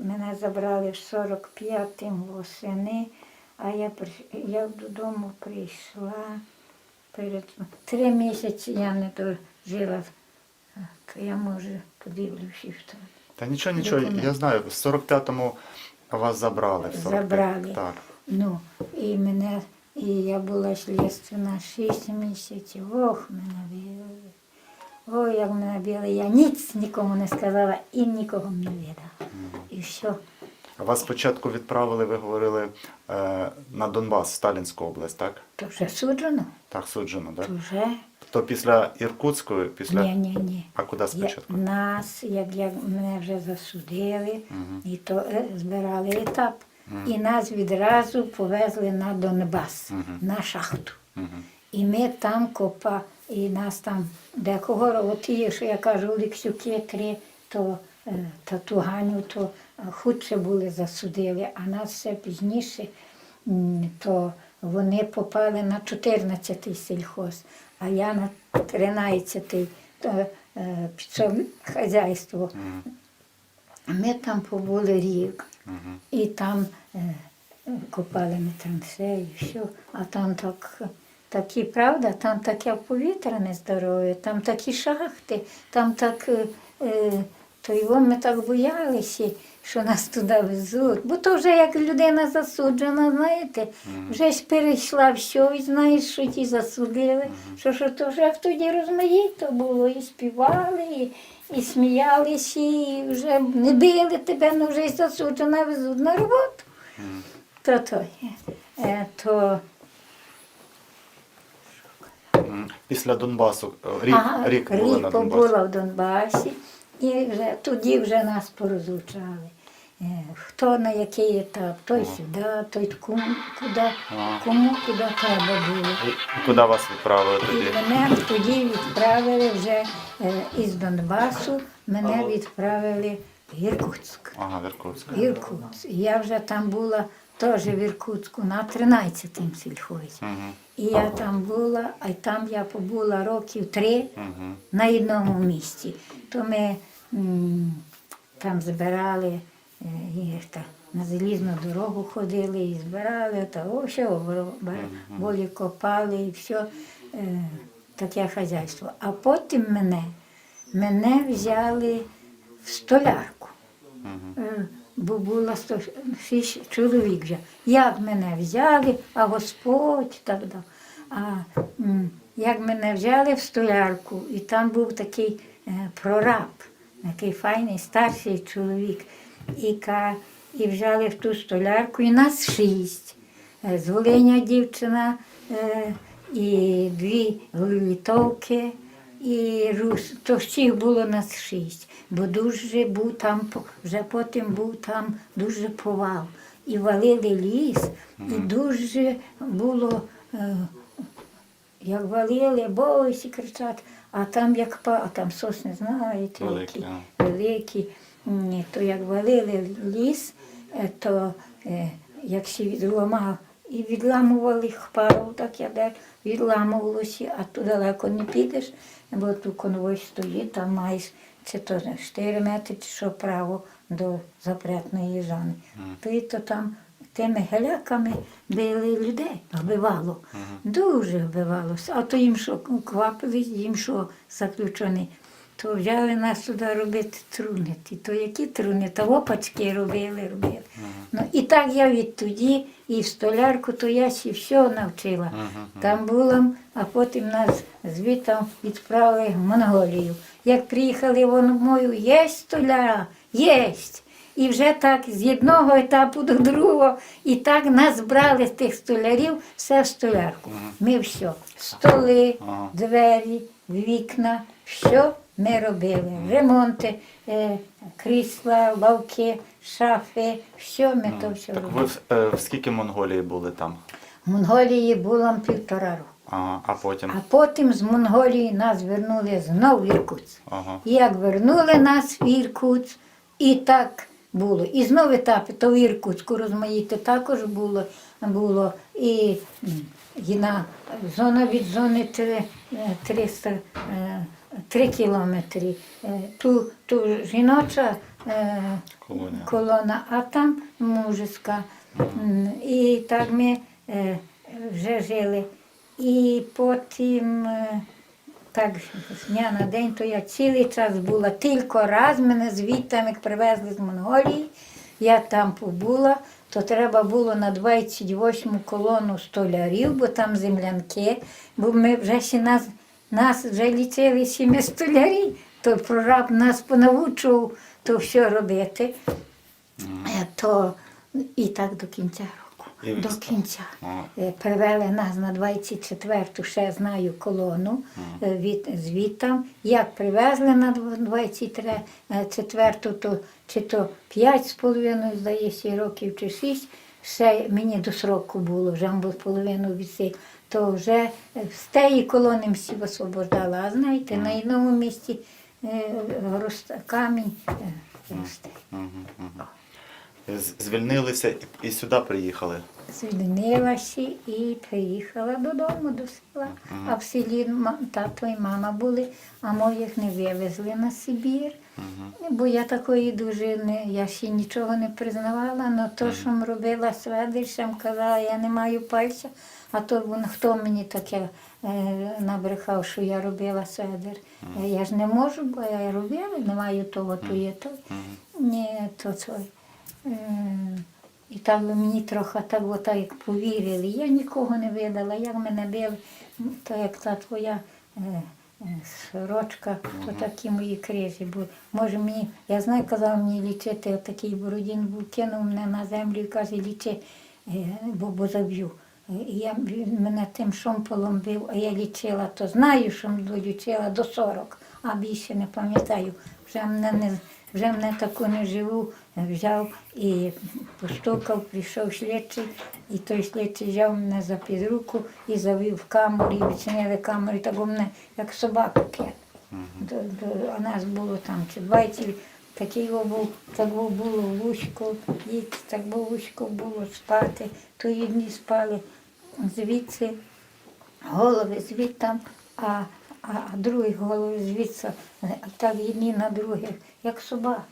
мене забрали в 45-м восени, а я, я додому прийшла перед три місяці я не дожила. То я може подивлюся тому. Та нічого, нічого, Документ. я знаю, в 45-му вас забрали. в 45 Забрали. Так. Ну, і мене, і я була слідственна 6 місяців. Ох, мене били. Ой, як мене били. Я ніц нікому не сказала і нікого не видала. І все. А Вас спочатку відправили, ви говорили, е, на Донбас, Сталінську область, так? То вже суджено? Так, суджено, так? То вже. То після Іркутської, після. Ні, ні, ні. А куди Я, спочатку? нас, як, як мене вже засудили, і то е, збирали етап. І нас відразу повезли на Донбас, на шахту. Мгм. І ми там копа, і нас там декого, от ті, що я кажу, ліксюки три, то та туганю, то е, худше були засудили, а нас все пізніше, то вони попали на 14-й сільхоз, а я на 13-й то, е, хазяйство. Ми там побули рік. І там е, копали ми там все і все. А там так, такі, правда, там таке повітря нездорове, там такі шахти, там так, е, е, то його ми так боялися, що нас туди везуть. Бо то вже як людина засуджена, знаєте, вже ж перейшла все, і знаєш, що ті засудили, що, що то вже тоді розмаїто було, і співали, і, і сміялися, і вже не били тебе, ну вже й засуджена везуть на роботу. То, то, е, то Після Донбасу е, рік, ага, рік були на Донбасі. побула в Донбасі, і вже, тоді вже нас порозучали. Е, Хто на який етап, той сюди, той кому, куди, кому куди треба було. І куди вас відправили І мене тоді відправили вже е, із Донбасу, мене відправили в Іркутськ. Ага, в Іркутськ. Іркутськ. Я вже там була теж в Іркутську на 13-му сільхозі. Мгм. І я там була, а там я побула років три Мгм. на одному місці. То ми м, там збирали е, їх та, на залізну дорогу ходили і збирали, та о, все, волі копали і все е, таке хазяйство. А потім мене, мене взяли в столярку. Е, Бо було сто шість чоловік вже. Як мене взяли, а Господь так дав. А як мене взяли в столярку, і там був такий е, прораб, такий файний старший чоловік. І, і взяли в ту столярку, і нас шість. Е, З Волиня дівчина, е, і дві литовки, і рус. То всіх було нас шість. Бо дуже був там, вже потім був там дуже повал. І валили ліс, і дуже було, е, як валили, бойся кричать, а там як па, а там сосни, знаєте, Великі, великі, то як валили ліс, е, то е, як всі відламав, і відламували їх пару, так я де відламувалося, а туди далеко не підеш, бо тут конвой стоїть, там маєш чи то 4 метри, чи що право до запретної. То і то там тими геляками били людей, вбивало. Дуже вбивалося. А то їм що квапились, їм що заключені. То взяли нас туди робити труни. То які труни? Та опачки робили, робили. Ну і так я відтоді, і в столярку, то я ще все навчила. Там була, а потім нас звітом відправили в Монголію. Як приїхали вони мою, є столяра, єсть. І вже так з одного етапу до другого, і так нас брали з тих столярів все в столярку. Ми все. Столи, двері, вікна, все ми робили. Ремонти, е, крісла, лавки, шафи, все ми то все Так робили. ви в, е, в скільки Монголії були там? В Монголії було півтора року. Ага, а потім. А потім з Монголії нас вернули знову в Іркутськ. Ага. І Як вернули нас в Іркутськ, і так було. І знову етапи, то в Іркутську розмаїти також було. було. І, і на зона від зони три- е, 300 е, три кілометри. Е, Ту, ту жіноча е, Колонія. колона, а там мужська. М, І так ми е, вже жили. І потім, е, так, з дня на день, то я цілий час була. Тільки раз мене звідти як привезли з Монголії, я там побула, то треба було на 28 колону столярів, бо там землянки, бо ми вже ще нас, нас вже лічили сіми столярі, то прораб нас понавучував то все робити. Е, То і так до кінця року. До кінця. Ага. Е, Привели нас на 24-ту, ще знаю колону е, від, звідтам. Як привезли на 24-ту, то чи то 5 з половиною, здається, років, чи 6, ще мені до сроку було, вже було половину вісі, то вже е, з тієї колони всі освобождала. А знаєте, на іному місці е, камінь е, росте. Звільнилися і- сюди приїхали. Звільнилася і приїхала додому до села. А в селі тато і мама були, а моїх не вивезли на Сибір. Бо я такої дуже не, я ще нічого не признавала, але то, що м робила сведичам, казала, я не маю пальця, а то вон, хто мені таке е, набрехав, що я робила сведер. Е, Я ж не можу, бо я робила, не маю того, то є то. Ні, то це. Е, і так би мені трохи так, отак, як повірили. Я нікого не видала, як мене били, то як та твоя е, е, сорочка, то такі мої крижі були. Може мені, я знаю, казав мені лічити, отакий бородін був, кинув мене на землю і каже, лічи, бо, бо заб'ю. І я, він мене тим шомполом бив, а я лічила, то знаю, що долічила до 40, а більше не пам'ятаю. Вже мене не вже мене таку не живу, взяв і постукав, прийшов слідчий, і той слідчий взяв мене за під руку і завів в камеру, і відчинили камеру, і так у мене як собаку п'ять. До, до, а нас було там чи 20, такий був, так було вузько, діти, так було вузько було спати, то одні спали звідси, голови звідтам, а, а, другий голову звідси, а так одні на других, як собаки.